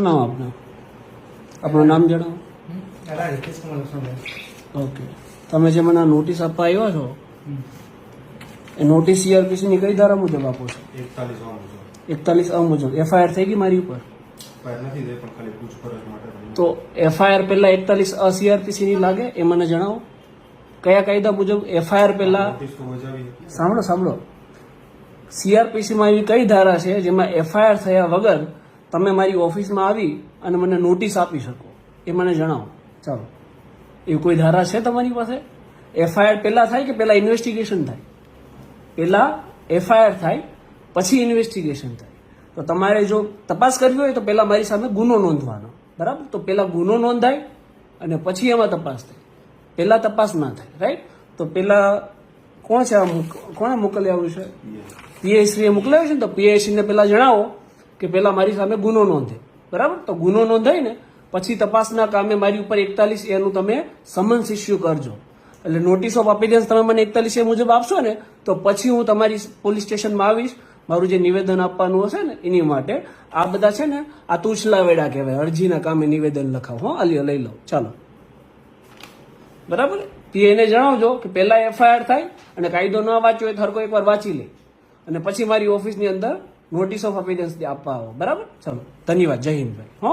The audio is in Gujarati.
શું નામ આપનું? આપણું નામ જણાવો. ઓકે. તમે જે મને નોટિસ આપવા આવ્યા છો એ નોટિસ સીઆરપીસીની કઈ ધારા મુજબ આપો છો? એકતાલીસ અ મુજબ. એફઆઈઆર થઈ ગઈ મારી ઉપર? તો એફઆઈઆર પહેલા એકતાલીસ અ સીઆરપીસીની લાગે એ મને જણાવો. કયા કાયદા મુજબ એફઆઈઆર પહેલા સાંભળો સાંભળો. સીઆરપીસીમાં એવી કઈ ધારા છે જેમાં એફઆઈઆર થયા વગર તમે મારી ઓફિસમાં આવી અને મને નોટિસ આપી શકો. એ મને જણાવો. ચાલો. એવી કોઈ ધારા છે તમારી પાસે? એફઆઈઆર પહેલા થાય કે પહેલા ઇન્વેસ્ટિગેશન થાય? પહેલા એફઆઈઆર થાય પછી ઇન્વેસ્ટિગેશન થાય. તો તમારે જો તપાસ કરવી હોય તો પહેલા મારી સામે ગુનો નોંધવાનો. બરાબર? તો પહેલા ગુનો નોંધાય અને પછી એમાં તપાસ થાય. પહેલા તપાસ ના થાય રાઈટ તો પહેલા કોણ છે આ મોક- કોણે મોકલ્યાવ્યું છે? પીએસસીએ મોકલાવ્યું છે ને તો પીએસસીને પહેલા જણાવો. કે પહેલાં મારી સામે ગુનો નોંધે. બરાબર? તો ગુનો નોંધાય ને, પછી તપાસના કામે મારી ઉપર એકતાલીસ એનું તમે સમન્સ ઇસ્યુ કરજો. એટલે નોટિસ ઓફ અપીરિયન્સ તમે મને એકતાલીસ એ મુજબ આપશો ને, તો પછી હું તમારી પોલીસ સ્ટેશનમાં આવીશ. મારું જે નિવેદન આપવાનું હશે ને, એની માટે આ બધા છે ને, આ તુછલા વેડા કહેવાય. અરજીના કામે નિવેદન લખાવો. હો આલ્યો લઈ લો. ચાલો. બરાબર? પીએને જણાવજો કે પહેલા એફઆઈઆર થાય અને કાયદો ન વાંચ્યો હોય તો હરકો એકવાર વાંચી લે. અને પછી મારી ઓફિસની અંદર નોટિસ ઓફ અપીરન્સ આપવા આવો બરાબર ચાલો ધન્યવાદ જય હિન્દ ભાઈ હો